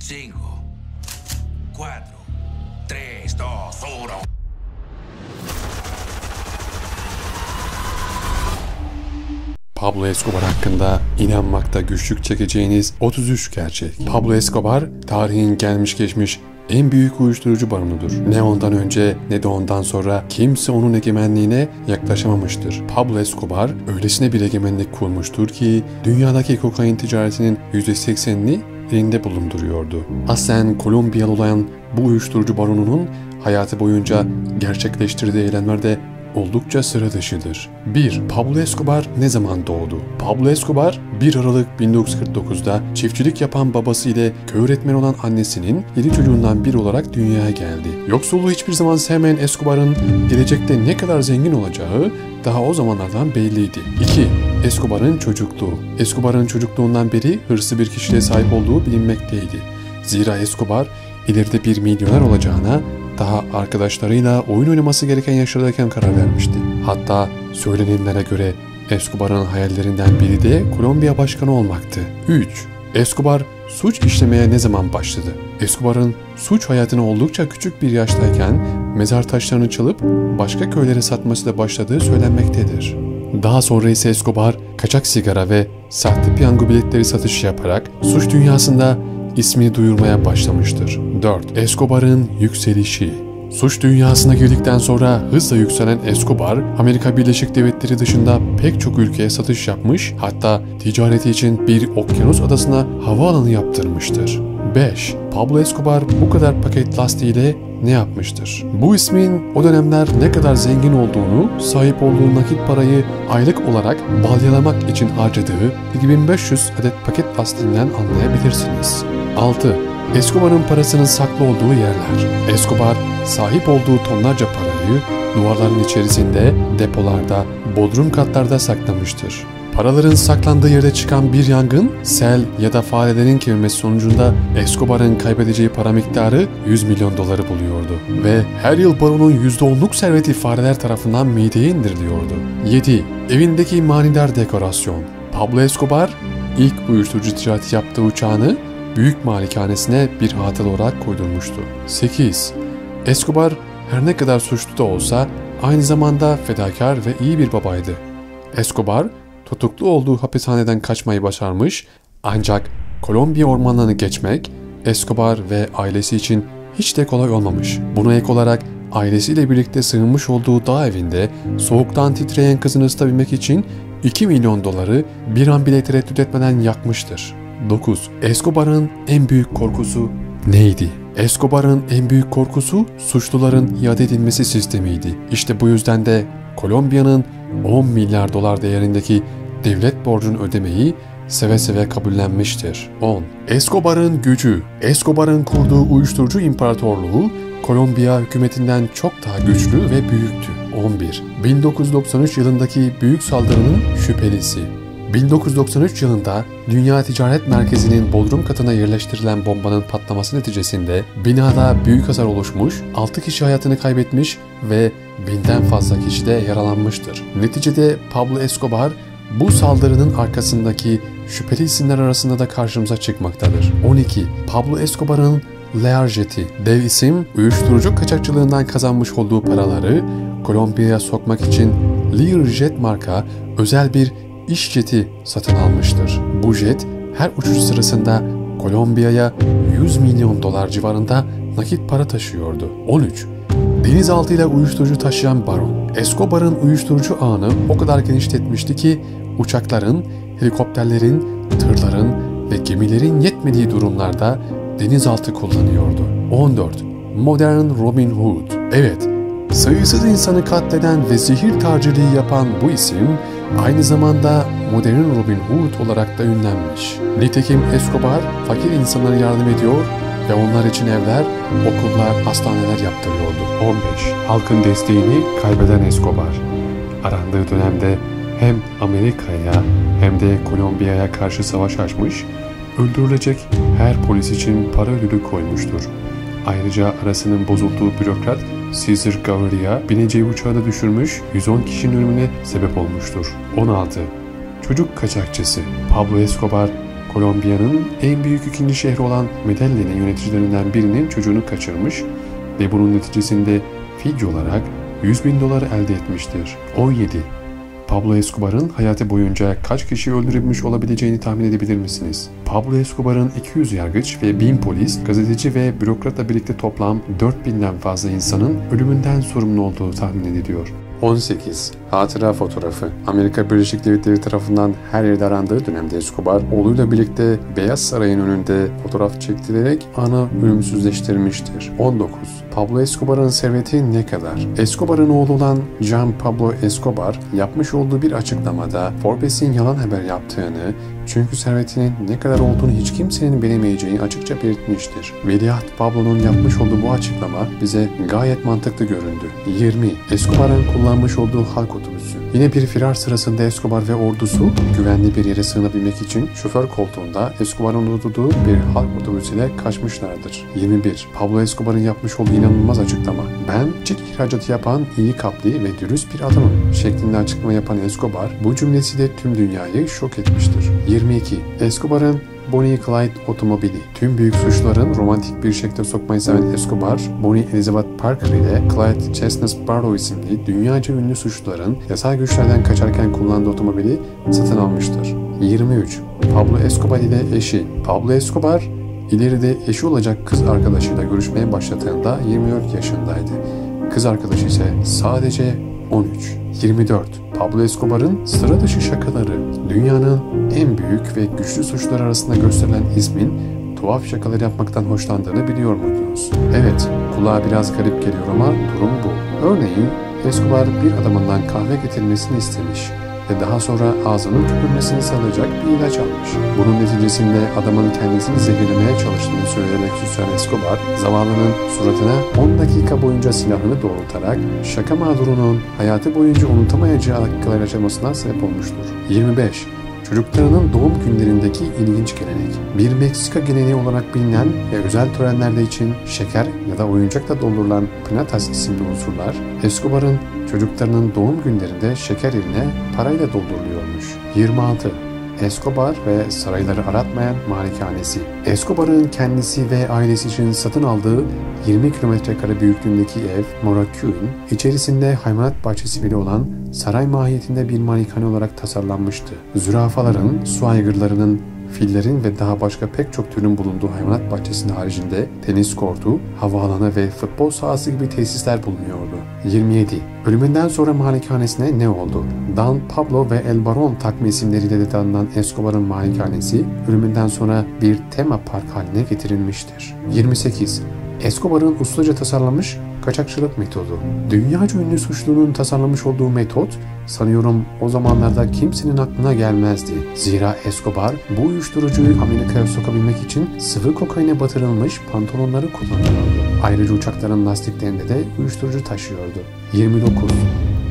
5, 4, 3, 2, 1. Pablo Escobar hakkında inanmakta güçlük çekeceğiniz 33 gerçek. Pablo Escobar tarihin gelmiş geçmiş en büyük uyuşturucu baronudur. Ne ondan önce ne de ondan sonra kimse onun egemenliğine yaklaşamamıştır. Pablo Escobar öylesine bir egemenlik kurmuştur ki dünyadaki kokain ticaretinin %80'ini elinde bulunduruyordu. Aslen Kolombiyalı olan bu uyuşturucu baronunun hayatı boyunca gerçekleştirdiği eylemler de oldukça sıra dışıdır. 1. Pablo Escobar ne zaman doğdu? Pablo Escobar 1 Aralık 1949'da çiftçilik yapan babası ile köy öğretmeni olan annesinin 7 çocuğundan biri olarak dünyaya geldi. Yoksulluğu hiçbir zaman sevmeyen Escobar'ın gelecekte ne kadar zengin olacağı daha o zamanlardan belliydi. 2. Escobar'ın çocukluğu. Escobar'ın çocukluğundan beri hırslı bir kişiliğe sahip olduğu bilinmekteydi. Zira Escobar ileride bir milyoner olacağına daha arkadaşlarıyla oyun oynaması gereken yaşlardayken karar vermişti. Hatta söylenenlere göre Escobar'ın hayallerinden biri de Kolombiya başkanı olmaktı. 3. Escobar suç işlemeye ne zaman başladı? Escobar'ın suç hayatına oldukça küçük bir yaştayken mezar taşlarını çalıp başka köylere satması da başladığı söylenmektedir. Daha sonra ise Escobar kaçak sigara ve sahte piyango biletleri satışı yaparak suç dünyasında ismini duyurmaya başlamıştır. 4. Escobar'ın yükselişi Suç dünyasına girdikten sonra hızla yükselen Escobar, Amerika Birleşik Devletleri dışında pek çok ülkeye satış yapmış, hatta ticareti için bir okyanus adasına havaalanı yaptırmıştır. 5. Pablo Escobar bu kadar paket lastiğiyle ne yapmıştır? Bu ismin o dönemler ne kadar zengin olduğunu, sahip olduğu nakit parayı aylık olarak balyalamak için harcadığı 2500 adet paket lastiğinden anlayabilirsiniz. 6. Escobar'ın parasının saklı olduğu yerler. Escobar sahip olduğu tonlarca parayı duvarların içerisinde, depolarda, bodrum katlarda saklamıştır. Paraların saklandığı yerde çıkan bir yangın, sel ya da farelerin kemirmesi sonucunda Escobar'ın kaybedeceği para miktarı 100 milyon doları buluyordu. Ve her yıl baronun %10'luk serveti fareler tarafından mideye indiriliyordu. 7. Evindeki manidar dekorasyon. Pablo Escobar ilk uyuşturucu ticareti yaptığı uçağını büyük malikanesine bir hatıra olarak koydurmuştu. 8. Escobar her ne kadar suçlu da olsa aynı zamanda fedakar ve iyi bir babaydı. Escobar tutuklu olduğu hapishaneden kaçmayı başarmış ancak Kolombiya ormanlarını geçmek Escobar ve ailesi için hiç de kolay olmamış. Buna ek olarak ailesiyle birlikte sığınmış olduğu dağ evinde soğuktan titreyen kızını ısıtabilmek için 2 milyon doları bir an bile tereddüt etmeden yakmıştır. 9. Escobar'ın en büyük korkusu neydi? Escobar'ın en büyük korkusu suçluların iade edilmesi sistemiydi. İşte bu yüzden de Kolombiya'nın 10 milyar dolar değerindeki devlet borcunu ödemeyi seve seve kabullenmiştir. 10. Escobar'ın gücü Escobar'ın kurduğu uyuşturucu imparatorluğu Kolombiya hükümetinden çok daha güçlü ve büyüktü. 11. 1993 yılındaki büyük saldırının şüphelisi 1993 yılında Dünya Ticaret Merkezi'nin bodrum katına yerleştirilen bombanın patlaması neticesinde binada büyük hasar oluşmuş, 6 kişi hayatını kaybetmiş ve binden fazla kişi de yaralanmıştır. Neticede Pablo Escobar bu saldırının arkasındaki şüpheli isimler arasında da karşımıza çıkmaktadır. 12. Pablo Escobar'ın Learjet'i, dev isim uyuşturucu kaçakçılığından kazanmış olduğu paraları Kolombiya'ya sokmak için Learjet marka özel bir iş jeti satın almıştır. Bu jet her uçuş sırasında Kolombiya'ya 100 milyon dolar civarında nakit para taşıyordu. 13. Denizaltıyla uyuşturucu taşıyan baron, Escobar'ın uyuşturucu ağını o kadar genişletmişti ki uçakların, helikopterlerin, tırların ve gemilerin yetmediği durumlarda denizaltı kullanıyordu. 14. Modern Robin Hood Evet, sayısız insanı katleden ve zehir tacirliği yapan bu isim aynı zamanda modern Robin Hood olarak da ünlenmiş. Nitekim Escobar fakir insanlara yardım ediyor ve onlar için evler, okullar, hastaneler yaptırıyordu. 15. Halkın desteğini kaybeden Escobar. Arandığı dönemde hem Amerika'ya hem de Kolombiya'ya karşı savaş açmış, öldürülecek her polis için para ödülü koymuştur. Ayrıca arasının bozulduğu bürokrat Caesar Gaviria bineceği uçağı da düşürmüş 110 kişinin ölümüne sebep olmuştur. 16. Çocuk kaçakçısı Pablo Escobar Kolombiya'nın en büyük ikinci şehri olan Medellin'in yöneticilerinden birinin çocuğunu kaçırmış ve bunun neticesinde fidye olarak 100 bin dolar elde etmiştir. 17. Pablo Escobar'ın hayatı boyunca kaç kişi öldürebilmiş olabileceğini tahmin edebilir misiniz? Pablo Escobar'ın 200 yargıç ve 1000 polis, gazeteci ve bürokratla birlikte toplam 4000'den fazla insanın ölümünden sorumlu olduğu tahmin ediliyor. 18. Hatıra fotoğrafı. Amerika Birleşik Devletleri tarafından her yerde arandığı dönemde Escobar, oğluyla birlikte Beyaz Saray'ın önünde fotoğraf çektirerek anı ölümsüzleştirmiştir. 19. Pablo Escobar'ın serveti ne kadar? Escobar'ın oğlu olan Jean Pablo Escobar yapmış olduğu bir açıklamada Forbes'in yalan haber yaptığını, çünkü servetinin ne kadar olduğunu hiç kimsenin bilemeyeceğini açıkça belirtmiştir. Veliaht Pablo'nun yapmış olduğu bu açıklama bize gayet mantıklı göründü. 20. Escobar'ın kullanmış olduğu halk otobüsü. Yine bir firar sırasında Escobar ve ordusu güvenli bir yere sığınabilmek için şoför koltuğunda Escobar'ın oturduğu bir halk otobüsüyle kaçmışlardır. 21. Pablo Escobar'ın yapmış olduğu inanılmaz açıklama. Ben çiçek ihracatı yapan iyi kaplı ve dürüst bir adamım şeklinde açıklama yapan Escobar bu cümlesiyle tüm dünyayı şok etmiştir. 22. Escobar'ın Bonnie Clyde otomobili. Tüm büyük suçların romantik bir şekilde sokmayı seven Escobar, Bonnie Elizabeth Parker ile Clyde Chestnut Barrow isimli dünyaca ünlü suçluların yasal güçlerden kaçarken kullandığı otomobili satın almıştır. 23. Pablo Escobar ile eşi. Pablo Escobar, ileride eşi olacak kız arkadaşıyla görüşmeye başladığında 24 yaşındaydı. Kız arkadaşı ise sadece 13. 24. Pablo Escobar'ın sıra dışı şakaları, dünyanın en büyük ve güçlü suçlar arasında gösterilen ismin tuhaf şakalar yapmaktan hoşlandığını biliyor muydunuz? Evet, kulağa biraz garip geliyor ama durum bu. Örneğin Escobar bir adamından kahve getirmesini istemiş ve daha sonra ağzının tükürmesini sağlayacak bir ilaç almış. Bunun neticesinde adamın kendisini zehirlemeye çalıştığını söyleyerek suçlayan Escobar, zavallının suratına 10 dakika boyunca silahını doğrultarak şaka mağdurunun hayatı boyunca unutamayacağı dakikalar yaşamasına sebep olmuştur. 25. Çocuklarının doğum günlerindeki ilginç gelenek. Bir Meksika geleneği olarak bilinen ve özel törenlerde için şeker ya da oyuncakla doldurulan pinatas isimli unsurlar, Escobar'ın çocuklarının doğum günlerinde şeker yerine parayla dolduruluyormuş. 26. Escobar ve sarayları aratmayan malikanesi. Escobar'ın kendisi ve ailesi için satın aldığı 20 kilometre kare büyüklüğündeki ev Moracuin, içerisinde hayvanat bahçesi bile olan saray mahiyetinde bir malikane olarak tasarlanmıştı. Zürafaların, su aygırlarının, fillerin ve daha başka pek çok türün bulunduğu hayvanat bahçesinin haricinde tenis kortu, havaalanı ve futbol sahası gibi tesisler bulunuyordu. 27. Ölümünden sonra malikanesine ne oldu? Dan Pablo ve El Baron takma isimleriyle de tanınan Escobar'ın malikanesi ölümünden sonra bir tema park haline getirilmiştir. 28. Escobar'ın ustaca tasarlamış kaçakçılık metodu. Dünyaca ünlü suçlunun tasarlamış olduğu metot sanıyorum o zamanlarda kimsenin aklına gelmezdi. Zira Escobar bu uyuşturucuyu Amerika'ya sokabilmek için sıvı kokaine batırılmış pantolonları kullanıyordu. Ayrıca uçakların lastiklerinde de uyuşturucu taşıyordu. 29.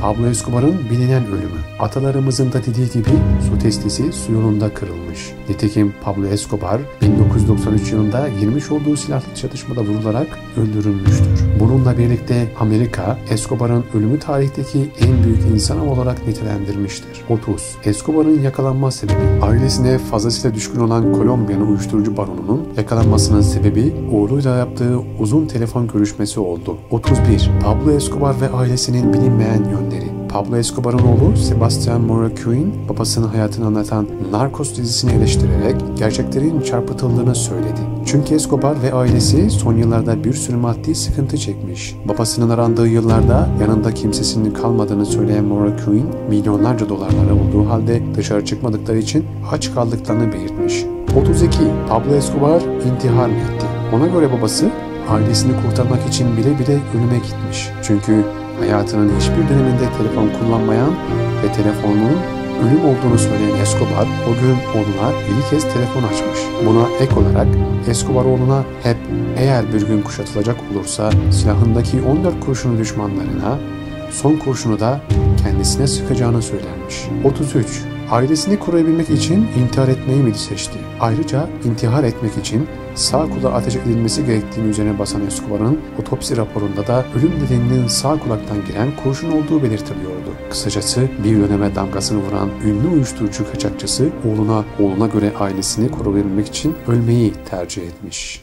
Pablo Escobar'ın bilinen ölümü. Atalarımızın da dediği gibi su testisi su yolunda kırılmış. Nitekim Pablo Escobar 1993 yılında girmiş olduğu silahlı çatışmada vurularak öldürülmüştür. Bununla birlikte Amerika Escobar'ın ölümü tarihteki en büyük insan olarak nitelendirmiştir. 30. Escobar'ın yakalanma sebebi ailesine fazlasıyla düşkün olan Kolombiyalı uyuşturucu baronunun yakalanmasının sebebi oğluyla yaptığı uzun telefon görüşmesi oldu. 31. Pablo Escobar ve ailesinin bilinmeyen yönleri Pablo Escobar'ın oğlu Sebastian Moracuin babasının hayatını anlatan Narcos dizisini eleştirerek gerçeklerin çarpıtıldığını söyledi. Çünkü Escobar ve ailesi son yıllarda bir sürü maddi sıkıntı çekmiş. Babasının arandığı yıllarda yanında kimsesinin kalmadığını söyleyen Moracuin milyonlarca dolarları olduğu halde dışarı çıkmadıkları için aç kaldıklarını belirtmiş. 32. Pablo Escobar intihar etti? Ona göre babası ailesini kurtarmak için bile bile ölüme gitmiş. Çünkü hayatının hiçbir döneminde telefon kullanmayan ve telefonun ölüm olduğunu söyleyen Escobar o gün oğluna bir kez telefon açmış. Buna ek olarak Escobar oğluna hep eğer bir gün kuşatılacak olursa silahındaki 14 kurşunu düşmanlarına son kurşunu da kendisine sıkacağını söylenmiş. 33. Ailesini koruyabilmek için intihar etmeyi mi seçti? Ayrıca intihar etmek için sağ kulağa ateş edilmesi gerektiğini üzerine basan Escobar'ın otopsi raporunda da ölüm nedeninin sağ kulaktan giren kurşun olduğu belirtiliyordu. Kısacası bir döneme damgasını vuran ünlü uyuşturucu kaçakçısı oğluna oğluna göre ailesini koruyabilmek için ölmeyi tercih etmiş.